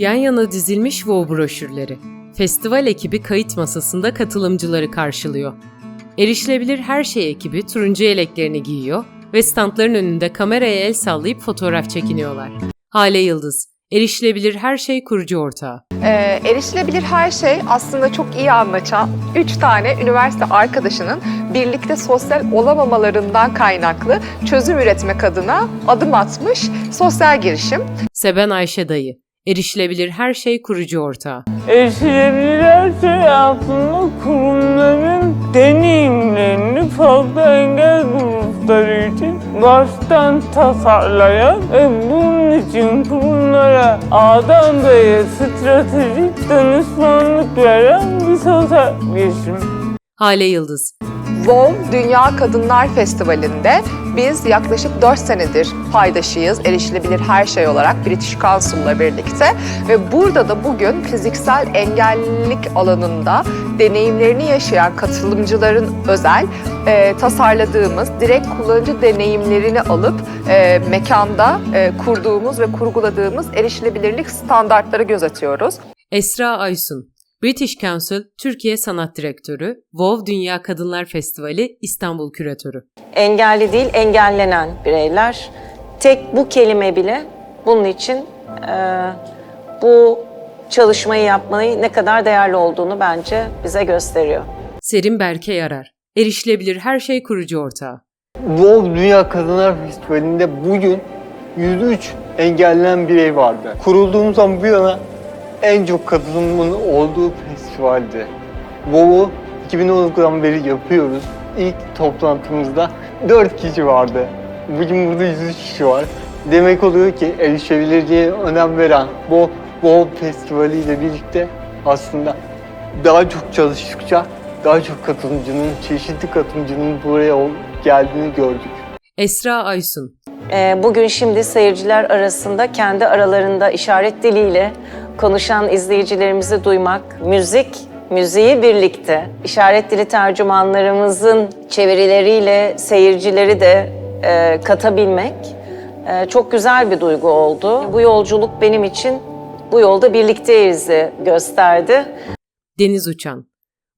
Yan yana dizilmiş WoW broşürleri. Festival ekibi kayıt masasında katılımcıları karşılıyor. Erişilebilir her şey ekibi turuncu yeleklerini giyiyor ve standların önünde kameraya el sallayıp fotoğraf çekiniyorlar. Hale Yıldız, erişilebilir her şey kurucu ortağı. Ee, erişilebilir her şey aslında çok iyi anlaşan üç tane üniversite arkadaşının birlikte sosyal olamamalarından kaynaklı çözüm üretmek adına adım atmış sosyal girişim. Seben Ayşe Dayı, erişilebilir her şey kurucu ortağı. Erişilebilir her şey aslında kurumların deneyimlerini farklı engel grupları için baştan tasarlayan ve bunun için kurumlara A'dan B'ye stratejik danışmanlık veren bir sosyal girişim. Hale Yıldız, WOW Dünya Kadınlar Festivali'nde biz yaklaşık 4 senedir paydaşıyız erişilebilir her şey olarak British Council'la birlikte ve burada da bugün fiziksel engellilik alanında deneyimlerini yaşayan katılımcıların özel e, tasarladığımız direkt kullanıcı deneyimlerini alıp e, mekanda e, kurduğumuz ve kurguladığımız erişilebilirlik standartları gözetiyoruz. Esra Aysun, British Council Türkiye Sanat Direktörü, WoW Dünya Kadınlar Festivali İstanbul Küratörü. engelli değil engellenen bireyler. Tek bu kelime bile bunun için e, bu çalışmayı yapmayı ne kadar değerli olduğunu bence bize gösteriyor. Serin Berke Yarar, erişilebilir her şey kurucu ortağı. WoW Dünya Kadınlar Festivali'nde bugün 103 engellenen birey vardı. Kurulduğumuzdan bu yana en çok katılımın olduğu festivaldi. WoW'u 2019'dan beri yapıyoruz. İlk toplantımızda 4 kişi vardı. Bugün burada 103 kişi var. Demek oluyor ki erişebilirliğe önem veren bu WoW Festivali ile birlikte aslında daha çok çalıştıkça daha çok katılımcının, çeşitli katılımcının buraya geldiğini gördük. Esra Aysun, E, bugün şimdi seyirciler arasında kendi aralarında işaret diliyle konuşan izleyicilerimizi duymak, müzik, müziği birlikte, işaret dili tercümanlarımızın çevirileriyle seyircileri de e, katabilmek e, çok güzel bir duygu oldu. Bu yolculuk benim için bu yolda birlikteyiz'i gösterdi. Deniz Uçan,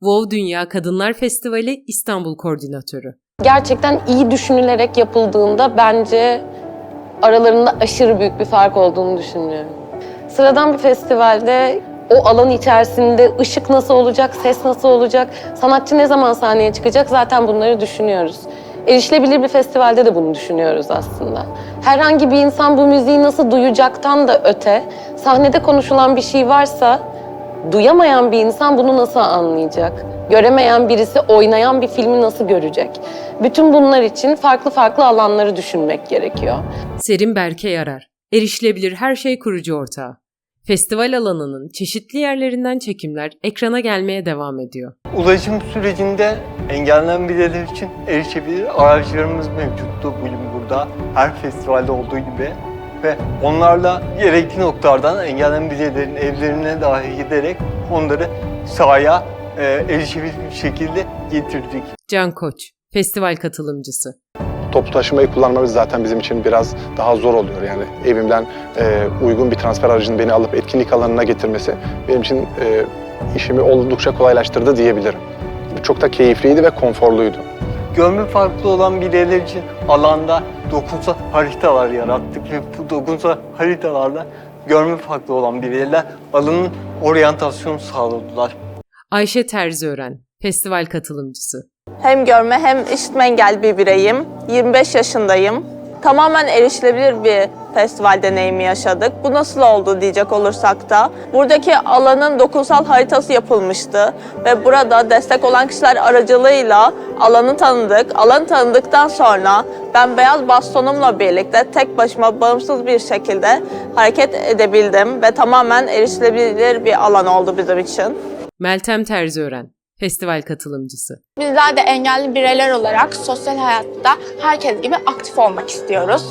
WoW Dünya Kadınlar Festivali İstanbul Koordinatörü. gerçekten iyi düşünülerek yapıldığında bence aralarında aşırı büyük bir fark olduğunu düşünüyorum. Sıradan bir festivalde o alan içerisinde ışık nasıl olacak, ses nasıl olacak, sanatçı ne zaman sahneye çıkacak zaten bunları düşünüyoruz. Erişilebilir bir festivalde de bunu düşünüyoruz aslında. Herhangi bir insan bu müziği nasıl duyacaktan da öte, sahnede konuşulan bir şey varsa duyamayan bir insan bunu nasıl anlayacak? Göremeyen birisi oynayan bir filmi nasıl görecek? Bütün bunlar için farklı farklı alanları düşünmek gerekiyor. Serin Berke Yarar, erişilebilir her şey kurucu ortağı. Festival alanının çeşitli yerlerinden çekimler ekrana gelmeye devam ediyor. Ulaşım sürecinde engellenen bireyler için erişebilir araçlarımız mevcuttu bugün burada. Her festivalde olduğu gibi. Ve onlarla gerekli noktalardan engellenen bireylerin evlerine dahi giderek onları sahaya e, erişebilir bir şekilde getirdik. Can Koç, festival katılımcısı. Toplu taşımayı kullanmamız zaten bizim için biraz daha zor oluyor. Yani evimden e, uygun bir transfer aracının beni alıp etkinlik alanına getirmesi benim için e, işimi oldukça kolaylaştırdı diyebilirim. Çok da keyifliydi ve konforluydu. Görme farklı olan bireyler için alanda dokunsal haritalar yarattık ve bu dokunsal haritalarla görme farklı olan bireyler alanın oryantasyonu sağladılar. Ayşe Terziören, festival katılımcısı. Hem görme hem işitme engelli bir bireyim. 25 yaşındayım. Tamamen erişilebilir bir festival deneyimi yaşadık. Bu nasıl oldu diyecek olursak da buradaki alanın dokunsal haritası yapılmıştı ve burada destek olan kişiler aracılığıyla alanı tanıdık. Alanı tanıdıktan sonra ben beyaz bastonumla birlikte tek başıma bağımsız bir şekilde hareket edebildim ve tamamen erişilebilir bir alan oldu bizim için. Meltem Terziören, festival katılımcısı. Bizler de engelli bireyler olarak sosyal hayatta herkes gibi aktif olmak istiyoruz.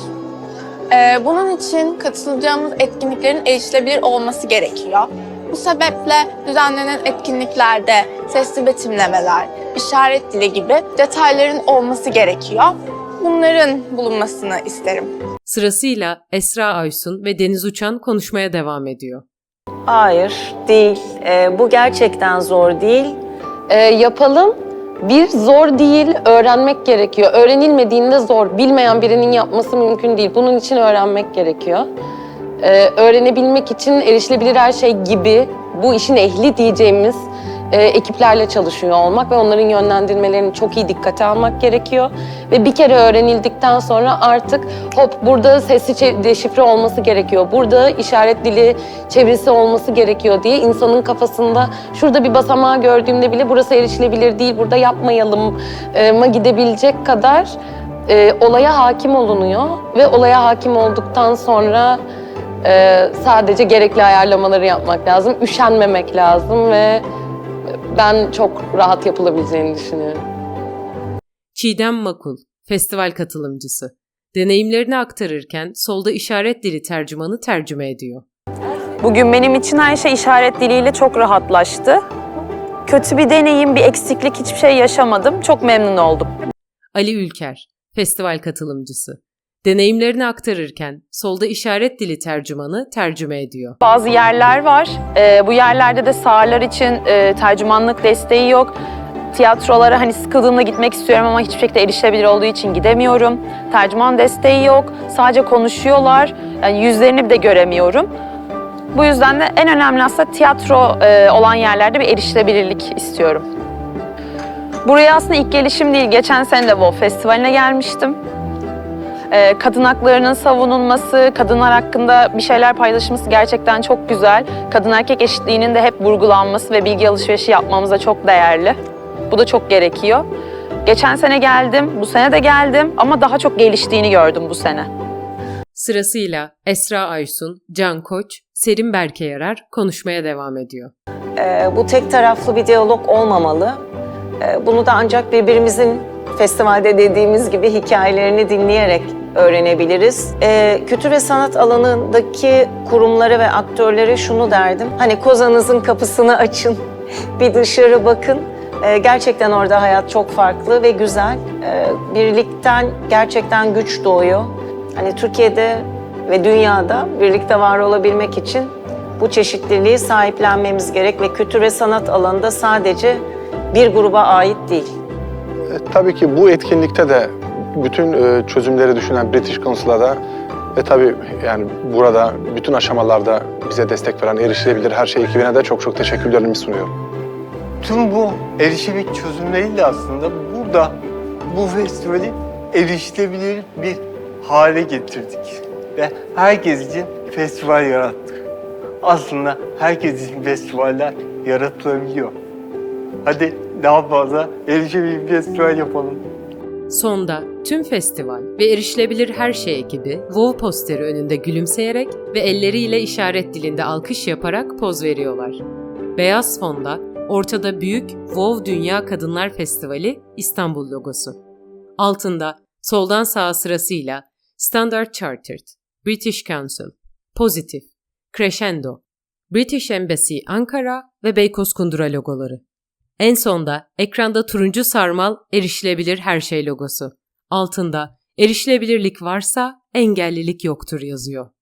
Ee, bunun için katılacağımız etkinliklerin erişilebilir olması gerekiyor. Bu sebeple düzenlenen etkinliklerde sesli betimlemeler, işaret dili gibi detayların olması gerekiyor. Bunların bulunmasını isterim. Sırasıyla Esra Aysun ve Deniz Uçan konuşmaya devam ediyor. Hayır, değil. Ee, bu gerçekten zor değil. Ee, yapalım. Bir zor değil, öğrenmek gerekiyor. Öğrenilmediğinde zor. Bilmeyen birinin yapması mümkün değil. Bunun için öğrenmek gerekiyor. Ee, öğrenebilmek için erişilebilir her şey gibi bu işin ehli diyeceğimiz e, ekiplerle çalışıyor olmak ve onların yönlendirmelerini çok iyi dikkate almak gerekiyor. Ve bir kere öğrenildikten sonra artık hop burada sesli deşifre olması gerekiyor. Burada işaret dili çevirisi olması gerekiyor diye insanın kafasında şurada bir basamağı gördüğümde bile burası erişilebilir değil, burada yapmayalım e, ma gidebilecek kadar e, olaya hakim olunuyor. Ve olaya hakim olduktan sonra e, sadece gerekli ayarlamaları yapmak lazım, üşenmemek lazım ve ben çok rahat yapılabileceğini düşünüyorum. Çiğdem Makul, festival katılımcısı. Deneyimlerini aktarırken solda işaret dili tercümanı tercüme ediyor. Bugün benim için her şey işaret diliyle çok rahatlaştı. Kötü bir deneyim, bir eksiklik hiçbir şey yaşamadım. Çok memnun oldum. Ali Ülker, festival katılımcısı. Deneyimlerini aktarırken solda işaret dili tercümanı tercüme ediyor. Bazı yerler var. Ee, bu yerlerde de sağırlar için e, tercümanlık desteği yok. Tiyatrolara hani sıkıldığımda gitmek istiyorum ama hiçbir şekilde erişilebilir olduğu için gidemiyorum. Tercüman desteği yok. Sadece konuşuyorlar. Yani yüzlerini de göremiyorum. Bu yüzden de en önemli aslında tiyatro e, olan yerlerde bir erişilebilirlik istiyorum. Buraya aslında ilk gelişim değil. Geçen sene de WoW Festivali'ne gelmiştim. Ee, kadın haklarının savunulması, kadınlar hakkında bir şeyler paylaşılması gerçekten çok güzel. Kadın erkek eşitliğinin de hep vurgulanması ve bilgi alışverişi yapmamız da çok değerli. Bu da çok gerekiyor. Geçen sene geldim, bu sene de geldim ama daha çok geliştiğini gördüm bu sene. Sırasıyla Esra Aysun, Can Koç, Serim Berke Yarar konuşmaya devam ediyor. Ee, bu tek taraflı bir diyalog olmamalı. Ee, bunu da ancak birbirimizin festivalde dediğimiz gibi hikayelerini dinleyerek öğrenebiliriz. Ee, kültür ve sanat alanındaki kurumlara ve aktörlere şunu derdim. Hani kozanızın kapısını açın, bir dışarı bakın. Ee, gerçekten orada hayat çok farklı ve güzel. Ee, birlikten gerçekten güç doğuyor. Hani Türkiye'de ve dünyada birlikte var olabilmek için bu çeşitliliği sahiplenmemiz gerek ve kültür ve sanat alanında sadece bir gruba ait değil. E, tabii ki bu etkinlikte de bütün e, çözümleri düşünen British Council'a ve tabii yani burada bütün aşamalarda bize destek veren erişilebilir her şey ekibine de çok çok teşekkürlerimi sunuyorum. Tüm bu erişilebilir çözümleriyle aslında burada bu festivali erişilebilir bir hale getirdik. Ve herkes için festival yarattık. Aslında herkes için festivaller yaratılabiliyor. Hadi daha fazla erişilebilir bir festival yapalım. Sonda tüm festival ve erişilebilir her şey ekibi WoW posteri önünde gülümseyerek ve elleriyle işaret dilinde alkış yaparak poz veriyorlar. Beyaz fonda ortada büyük WoW Dünya Kadınlar Festivali İstanbul logosu. Altında soldan sağa sırasıyla Standard Chartered, British Council, Positive, Crescendo, British Embassy Ankara ve Beykoz Kundura logoları. En sonda ekranda turuncu sarmal erişilebilir her şey logosu. Altında erişilebilirlik varsa engellilik yoktur yazıyor.